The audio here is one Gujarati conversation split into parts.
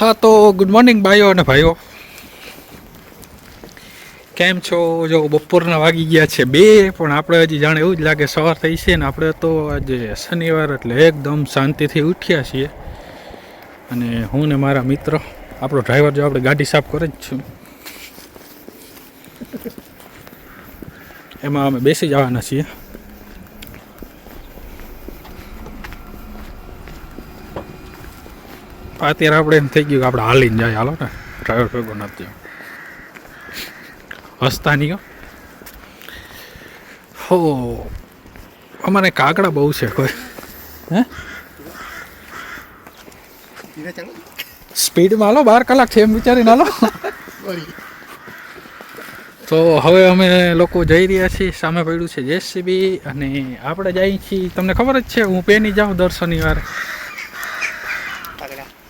હા, તો ગુડ મોર્નિંગ ભાઈઓ અને ભાઈઓ. કેમ છો? જો બપોરના વાગી ગયા છે બે, પણ આપણે હજી જાણે એવું જ લાગે સવાર થઈ છે ને આપણે તો આજે શનિવાર એટલે એકદમ શાંતિથી ઉઠ્યા છીએ. અને હું ને મારા મિત્ર, આપણો ડ્રાઈવર જો આપણે ગાડી સાફ કરે જ છું. એમાં અમે બેસી જવાના છીએ. અત્યારે આપણે એમ થઈ ગયું કે આપણે હાલીને જાય. હાલો ને. ડ્રાઈવર ભેગો નથી હસતા નહીં હો. અમારે કાગડા બહુ છે કોઈ. હે? સ્પીડમાં હાલો બાર કલાક છે એમ વિચારીને હાલો. તો હવે અમે લોકો જઈ રહ્યા છીએ સામે પડ્યું છે જેસીબી અને આપણે જઈએ છીએ. તમને ખબર જ છે હું પેની જાઉં દર શનિવારે.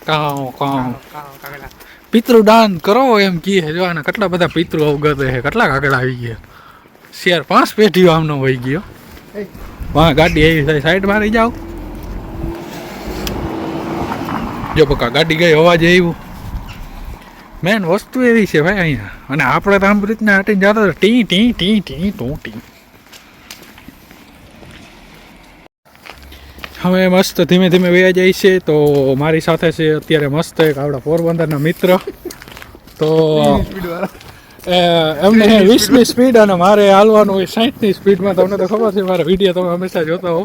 કાં પિતૃ પિતૃદાન કરો એમ કહે જો આને કેટલા બધા પિતૃ અવગત છે કેટલા કાગડા આવી ગયા. શેર પાંચ પેઢીઓ આમનો વહી ગયો. વાહ ગાડી આવી થાય સાઈડ મારી જાઓ. જો બકા ગાડી ગઈ અવાજ આવ્યું. મેન વસ્તુ એવી છે ભાઈ અહીંયા. અને આપણે તો આમ રીતના હટીને જતા ટી ટી ટી ટી, ટું, ટી. હવે મસ્ત ધીમે ધીમે વયા જાય છે તો મારી સાથે છે અત્યારે મસ્ત એક આપણા પોરબંદરના મિત્ર. તો એમને વીસની સ્પીડ અને મારે હાલવાનું હોય સાહીઠની સ્પીડમાં તમને તો ખબર છે, મારા વીડિયો તમે હંમેશા જોતા હો.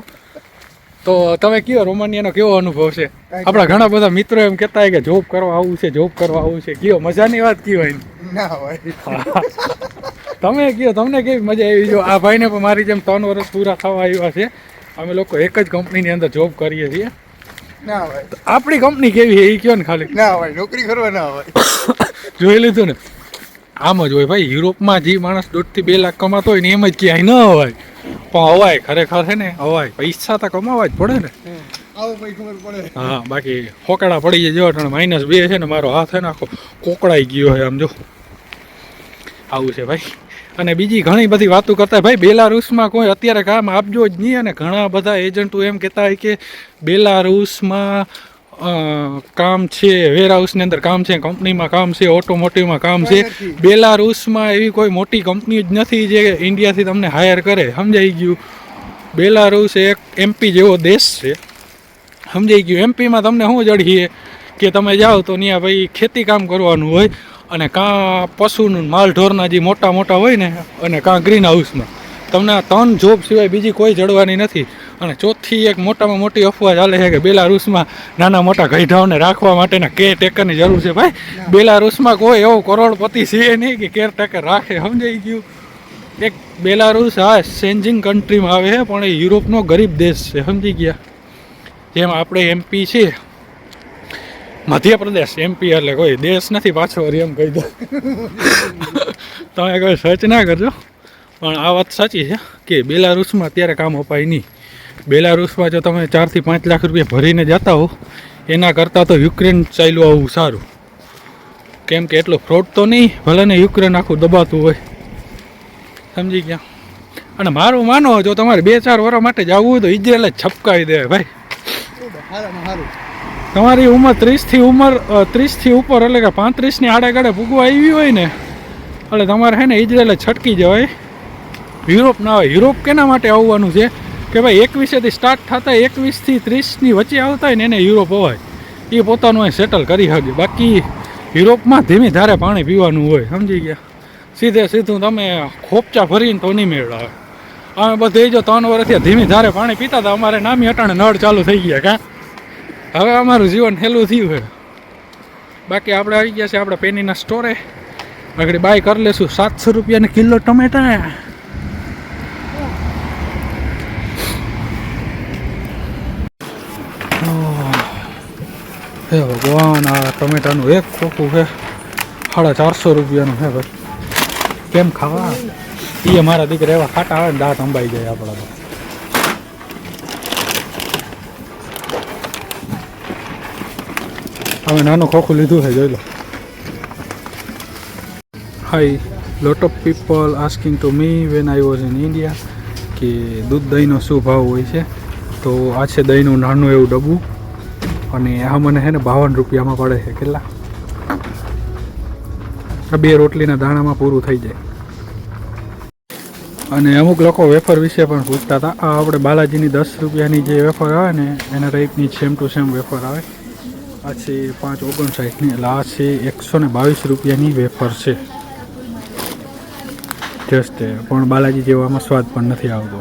તો તમે કયો રોમાનિયાનો કેવો અનુભવ છે? આપણા ઘણા બધા મિત્રો એમ કહેતા કે જોબ કરવા આવું છે જોબ કરવા આવું છે. કયો? મજાની વાત કયો હોય? ના હોય. તમે કયો? તમને કેવી મજા આવી? જો આ ભાઈને પણ મારી જેમ ત્રણ વર્ષ પૂરા થવા આવ્યા છે. અમે લોકો એક જ કંપનીની અંદર જોબ કરીએ છીએ. ના હોય. આપણી કંપની કેવી છે? એ કયો ને ખાલી? ના હોય. નોકરી કરવા ના હોય. જોઈ લીધું ને? આમ જ હોય ભાઈ. યુરોપમાં જે માણસ દોઢથી બે લાખ કમાતો હોય ને એમ જ ક્યાંય ન હોય. પણ અવાય ખરેખર છે ને અવાય પૈસા તો કમાવા જ પડે ને. આવો પછી ખબર પડે. હા બાકી ફોકડા પડી જાય જો માઇનસ બે છે ને મારો હાથ છે ને આખો કોકડાઈ ગયો છે આમ જો. આવું છે ભાઈ. અને બીજી ઘણી બધી વાતો કરતા ભાઈ બેલારૂસમાં કોઈ અત્યારે કામ આપજો જ નહીં અને ઘણા બધા એજન્ટો એમ કહેતા હોય કે બેલારુસમાં કામ છે વેરહાઉસની અંદર કામ છે કંપનીમાં કામ છે ઓટોમોટિવમાં કામ છે. બેલારુસમાં એવી કોઈ મોટી કંપની જ નથી જે ઇન્ડિયાથી તમને હાયર કરે. સમજાઈ ગયું? બેલારુસ એક એમપી જેવો દેશ છે. સમજાઈ ગયું? એમપીમાં તમને શું જડીએ કે તમે જાઓ તો ત્યાં ભાઈ ખેતી કામ કરવાનું હોય અને કાં પશુનું માલઢોરના જે મોટા મોટા હોય ને અને કાં ગ્રીન હાઉસમાં તમને આ ત્રણ જોબ સિવાય બીજી કોઈ જડવાની નથી. અને ચોથી એક મોટામાં મોટી અફવા ચાલે છે કે બેલારૂસમાં નાના મોટા ગઈઢાઓને રાખવા માટેના કેરટેકરની જરૂર છે ભાઈ. બેલારૂસમાં કોઈ એવો કરોડપતિ છે નહીં કે કેરટેકર રાખે સમજાઈ ગયું? એક બેલારૂસ આ સેન્જિંગ કન્ટ્રીમાં આવે છે પણ એ યુરોપનો ગરીબ દેશ છે સમજી ગયા? જેમ આપણે એમપી છીએ મધ્યપ્રદેશ એમપી એટલે કોઈ દેશ નથી પાછો વળી એમ કહી દો. તમે કોઈ સર્ચ ના કરજો. પણ આ વાત સાચી છે કે બેલારૂસમાં અત્યારે કામ અપાય નહીં. બેલારુસમાં જો તમે ચારથી પાંચ લાખ રૂપિયા ભરીને જતા હો, એના કરતાં તો યુક્રેન ચાલ્યું આવું સારું. કેમ કે એટલો ફ્રોડ તો નહીં ભલે ને યુક્રેન આખું દબાતું હોય. સમજી ગયા? અને મારું માનો જો તમારે બે ચાર વર્ષ માટે જવું હોય તો ઇઝરાયલ જ છપકાવી દે ભાઈ. તમારી ઉંમર ત્રીસથી ઉંમર ત્રીસથી ઉપર એટલે કે પાંત્રીસની આડેગાડે ભૂગવા આવી હોય ને, એટલે તમારે હે ને ઇઝરાયલ છટકી જવાય. યુરોપ ના હોય, યુરોપ કેના માટે આવવાનું છે? કે ભાઈ એકવીસેથી સ્ટાર્ટ થતા એકવીસથી ત્રીસની વચ્ચે આવતા હોય ને એને યુરોપ હોય. એ પોતાનું અહીં સેટલ કરી શકે બાકી યુરોપમાં ધીમી ધારે પાણી પીવાનું હોય, સમજી ગયા? સીધે સીધું તમે ખોપચા ભરીને તો નહીં મેળવે અમે બધે જો ત્રણ વર્ષથી ધીમી ધારે પાણી પીતા હતા, અમારે નામી અટાણે નળ ચાલુ થઈ ગયા, કાં? હવે અમારું જીવન હેલું થયું છે. બાકી આપણે આવી ગયા છે આપણે પેનીના સ્ટોરે આગળ બાય કરી લેશું. સાતસો રૂપિયાની કિલો ટમેટા. હે ભગવાન, આ ટમેટાનું એક ખોખું છે. સાડા ચારસો રૂપિયાનું છે ભાઈ. કેમ ખાવા? એ મારા દીકરા એવા ખાટા આવે ને દાંત અંબાઈ જાય આપણા તો. હવે નાનું ખોખું લીધું છે, જોઈ લો. Hi lot of people asking to me when I was in India કે દૂધ દહીંનો શું ભાવ હોય છે? તો આ છે દહીંનું નાનું એવું ડબ્બું. અને આ મને છે ને બાવન રૂપિયામાં પડે છે, કેટલા? આ બે રોટલીના દાણામાં પૂરું થઈ જાય. અને અમુક લોકો વેફર વિશે પણ પૂછતા હતા. આ આપણે બાલાજીની દસ રૂપિયાની જે વેફર આવે ને, એના ટાઈપની સેમ ટુ સેમ વેફર આવે. આ છે પાંચ ઓગણસાઠની, એટલે આ છે એકસો ને બાવીસ રૂપિયાની વેફર છે. જસ્ટ પણ બાલાજી જેવામાં સ્વાદ પણ નથી આવતો.